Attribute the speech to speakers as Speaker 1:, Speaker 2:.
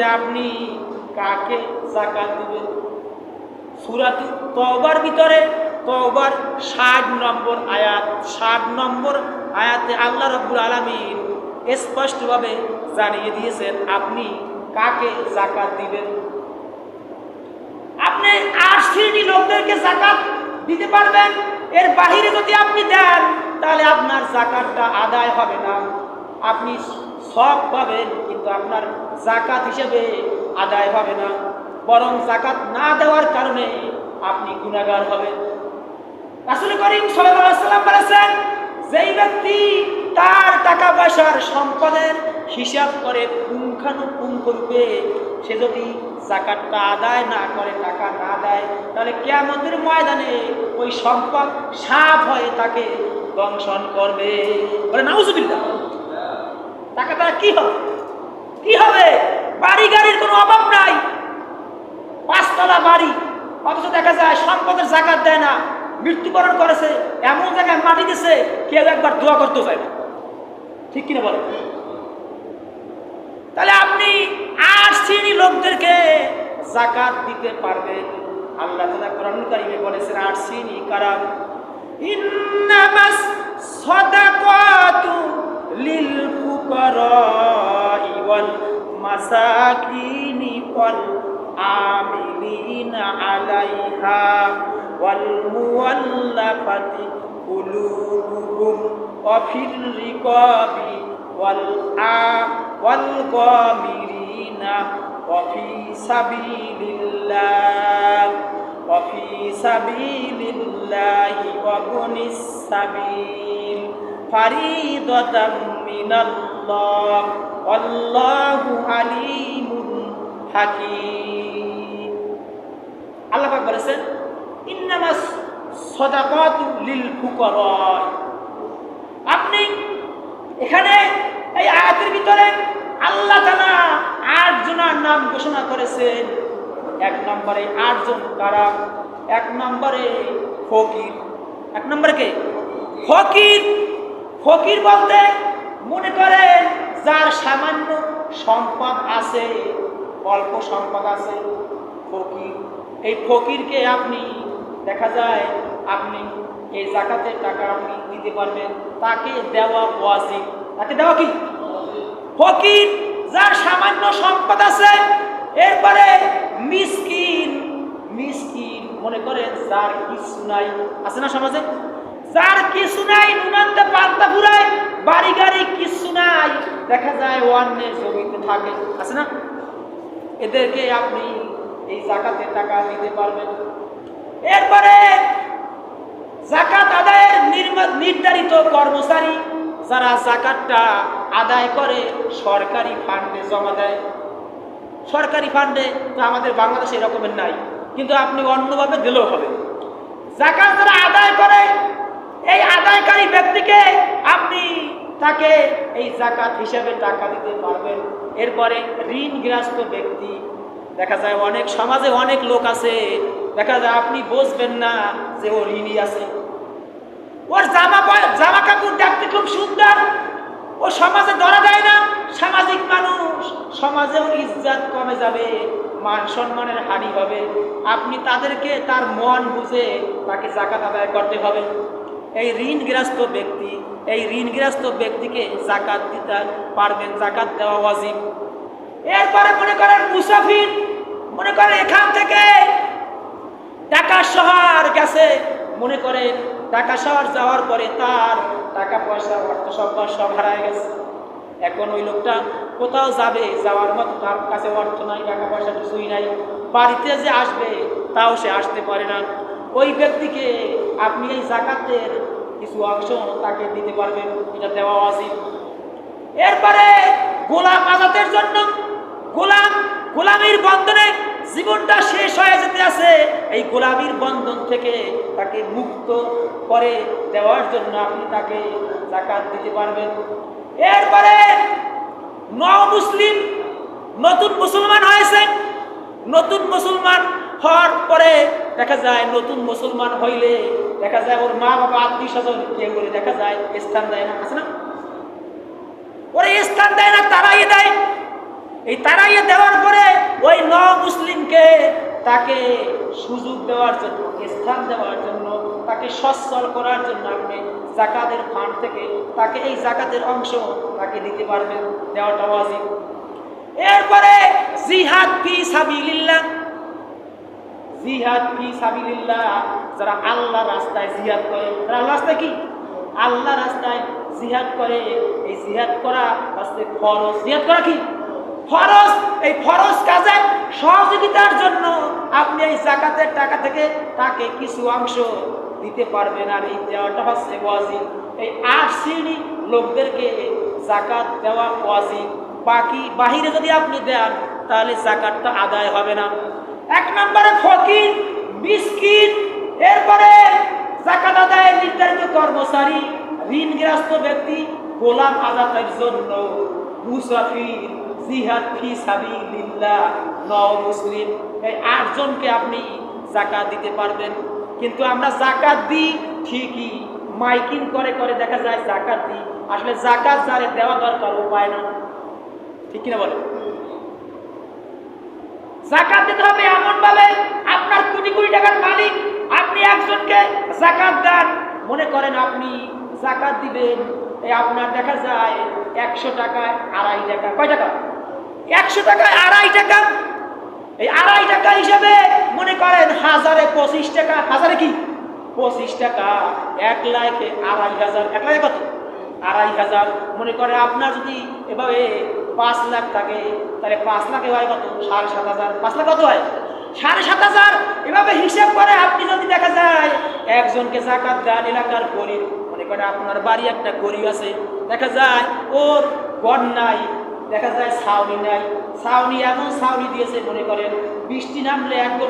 Speaker 1: যে আপনি কাকে জাকাত দিবেন? সুরাত তওবার ভিতরে তওবার ষাট নম্বর আয়াত, ষাট নম্বর আয়াতে আল্লাহ রব্বুল আলমিন স্পষ্টভাবে জানিয়ে দিয়েছেন, আপনি কাকে জাকাত দিবেন? আপনি শ্রেণি লোকদেরকে জাকাত দিতে পারবেন, এর বাহিরে যদি আপনি দেন, তাহলে আপনার জাকাতটা আদায় হবে না। আপনি সব পাবেন, কিন্তু আপনার জাকাত হিসেবে আদায় হবে না। বরং জাকাত না দেওয়ার কারণে আপনি গুণাগার হবেন। রাসুল করিম সাল্লাম বলেছেন, যেই ব্যক্তি তার টাকা পয়সার সম্পদের হিসাব করে পুঙ্খানুপুঙ্খ রূপে সে যদি জাকাতটা আদায় না করে, টাকা না দেয়, তাহলে কেমতের ময়দানে ওই সম্পদ সাপ হয়ে তাকে দংশন করবে। বলে নাউজুবিল্লাহ। টাকা তারা কি হবে? কি হবে? বাড়ি গাড়ির কোনো অভাব নাই। পাঁচতলা বাড়ি। অথচ দেখা যায় সম্পদের জাকাত দেয় না। মৃত্যুবরণ করেছে, এমন জায়গায় মাটি দিছে, কেউ একবার দোয়া করতে চায় না। ঠিক কিনা বলে তাহলে আপনি আট শ্রেণি লোকদেরকে জাকাত দিতে পারবেন। আল্লাহ তালা কোরআন কারিমে বলেছেন, আট শ্রেণি কারা? ইন্নামাস সাদাকাতু মাসাকিনি ওয়াল আমিলিনা আলাইহা ওয়াল মুওয়াল্লাফাতি কুলুবুহুম ওয়া ফির রিকাবি ওয়াল আ ওয়াল গামিরিনা ওয়া ফি সাবিলিল্লাহ ওয়া ফি মিনাল্লাহ আল্লাহু আলিমুন হাকিম। আল্লাহ পাক বলেছেন, ইন্নামাস সাদাকাতু লিল ফুকারা আপনি এখানে এই আয়াতের ভিতরে আল্লাহ তাআলা আটজনের নাম ঘোষণা করেছেন। এক নম্বরে আটজন কারা? এক নম্বরে ফকির। এক নম্বরে কে? ফকির। ফকির বলতে মনে করেন যার সামান্য সম্পদ আছে, অল্প সম্পদ আছে, ফকির। এই ফকিরকে আপনি, দেখা যায়, আপনি এই জাকাতের টাকা আপনি দিতে পারবেন। তাকে দেওয়া ওয়াজিব। তাকে দেওয়া কি? ফকির, যার সামান্য সম্পদ আছে। এরপরে মিসকিন মিসকিন মনে করেন যার কিছু নাই। আছে না সমাজে? যার কিছু নাই নুনান্তে পান্তা ফুরায়, বাড়ি গাড়ি কিছু নাই। দেখা যায় অন্যের জমিতে থাকে। আছে না? এদেরকে আপনি এই জাকাতের টাকা দিতে পারবেন। এরপরে জাকাত আদায়ের নির্ধারিত কর্মচারী যারা জাকাতটা আদায় করে, সরকারি ফান্ডে জমা দেয়। সরকারি ফান্ডে তো আমাদের বাংলাদেশে এরকমের নাই। কিন্তু আপনি অন্যভাবে দিলেও হবে। জাকাত যারা আদায় করে এই আদায়কারী ব্যক্তিকে আপনি তাকে এই জাকাত হিসাবে টাকা দিতে পারবেন। এরপরে ঋণগ্রস্ত ব্যক্তি, দেখা যায় অনেক সমাজে অনেক লোক আছে, দেখা যায় আপনি বুঝবেন না যে ও ঋণই আছে। ওর জামা জামা কাপড় দেখতে খুব সুন্দর। ও সমাজে ধরা দেয় না। সামাজিক মানুষ, সমাজে ওর ইজ্জাত কমে যাবে, মান সম্মানের হানি হবে। আপনি তাদেরকে তার মন বুঝে তাকে জাকাত আদায় করতে হবে। এই ঋণগ্রস্ত ব্যক্তি, এই ঋণগ্রস্ত ব্যক্তিকে জাকাত দিতে পারবেন, জাকাত দেওয়া ওয়াজিব। এরপরে মনে করেন মুসাফির, মনে করেন এখান থেকে ঢাকা শহর গেছে। মনে করেন ঢাকা শহর যাওয়ার পরে তার টাকা পয়সা, অর্থ সম্পদ সব হারায় গেছে। এখন ওই লোকটা কোথাও যাবে, যাওয়ার মতো তার কাছে অর্থ নাই, টাকা পয়সা কিছুই নাই। বাড়িতে যে আসবে, তাও সে আসতে পারে না। ওই ব্যক্তিকে আপনি এই জাকাতের কিছু অংশ তাকে দিতে পারবেন, এটা দেওয়া উচিত এরপরে গোলাম আজাদের জন্য গোলাম, গোলামির বন্ধনে জীবনটা শেষ হয়ে যেতে আছে। এই গোলামির বন্ধন থেকে তাকে মুক্ত করে দেওয়ার জন্য আপনি তাকে জাকাত দিতে পারবেন। এরপরে ন মুসলিম নতুন মুসলমান হয়েছে নতুন মুসলমান হওয়ার পরে দেখা যায় নতুন মুসলমান হইলে দেখা যায় ওর মা বাবা আত্মীয় স্বজন কেউ করে দেখা যায় স্থান দেয় না, আছে না? ওরা স্থান দেয় না তারাই দেয়। এই তারাইয়া দেওয়ার পরে ওই ন মুসলিমকে তাকে সুযোগ দেওয়ার জন্য, স্থান দেওয়ার জন্য, তাকে সচ্ছল করার জন্য আপনি জাকাতের ফান্ড থেকে তাকে এই জাকাতের অংশ তাকে দিতে পারবেন, দেওয়াটা ওয়াজিব। এরপরে জিহাদ ফি সাবিলিল্লাহ জিহাদ ফি সাবিলিল্লাহ। যারা আল্লাহ রাস্তায় জিহাদ করে, তারা আল্লাহ রাস্তায় কি? আল্লাহ রাস্তায় জিহাদ করে। এই জিহাদ করা হচ্ছে ফরজ। জিহাদ করা কি? ফরজ। এই ফরজ কাজে সহযোগিতার জন্য আপনি এই জাকাতের টাকা থেকে তাকে কিছু অংশ দিতে পারবেন। আর এই দেওয়াটা হচ্ছে ওয়াজিব। এই আট শ্রেণি লোকদেরকে জাকাত দেওয়া ওয়াজিব। বাকি বাহিরে যদি আপনি দেন, তাহলে জাকাতটা আদায় হবে না। এক নম্বরে ফকির, মিসকিন, এরপরে জাকাত আদায়ের নির্ধারিত কর্মচারী, ঋণগ্রস্ত ব্যক্তি, গোলাম আজাদের জন্য মুসাফির, জিহাদ ফি নও মুসলিম। এই আটজনকে আপনি জাকাত দিতে পারবেন। কিন্তু আমরা জাকাত দিই ঠিকই, মাইকিং করে করে দেখা যায় জাকাত দিই। আসলে জাকাত যারে দেওয়া দরকার, উপায় না। ঠিক কিনা বলে জাকাত দিতে হবে এমন ভাবে আপনার কোটি কোটি টাকার মালিক, আপনি একজনকে জাকাত দেন। মনে করেন আপনি জাকাত দিবেন, এই আপনার দেখা যায় একশো টাকায় আড়াই টাকা। কয় টাকা? একশো টাকায় আড়াই টাকা। এই আড়াই টাকা হিসাবে মনে করেন হাজারে পঁচিশ টাকা। হাজারে কি? পঁচিশ টাকা। এক লাখে আড়াই হাজার। এক লাখে কত? আড়াই হাজার। মনে করে আপনার যদি এভাবে পাঁচ লাখ থাকে, তাহলে পাঁচ লাখে হয় কত? সাড়ে সাত হাজার। পাঁচ লাখ কত হয়? সাড়ে সাত হাজার। এভাবে হিসাব করে আপনি যদি দেখা যায় একজনকে জাকাত দেন এলাকার গরিব, মনে করে আপনার বাড়ি একটা গরিব আছে, দেখা যায় ওর গড় নাই, দেখা যায় ছাউনি নাই। ছাউনি এমন ছাউনি দিয়েছে, মনে করেন বৃষ্টি নামলে একদম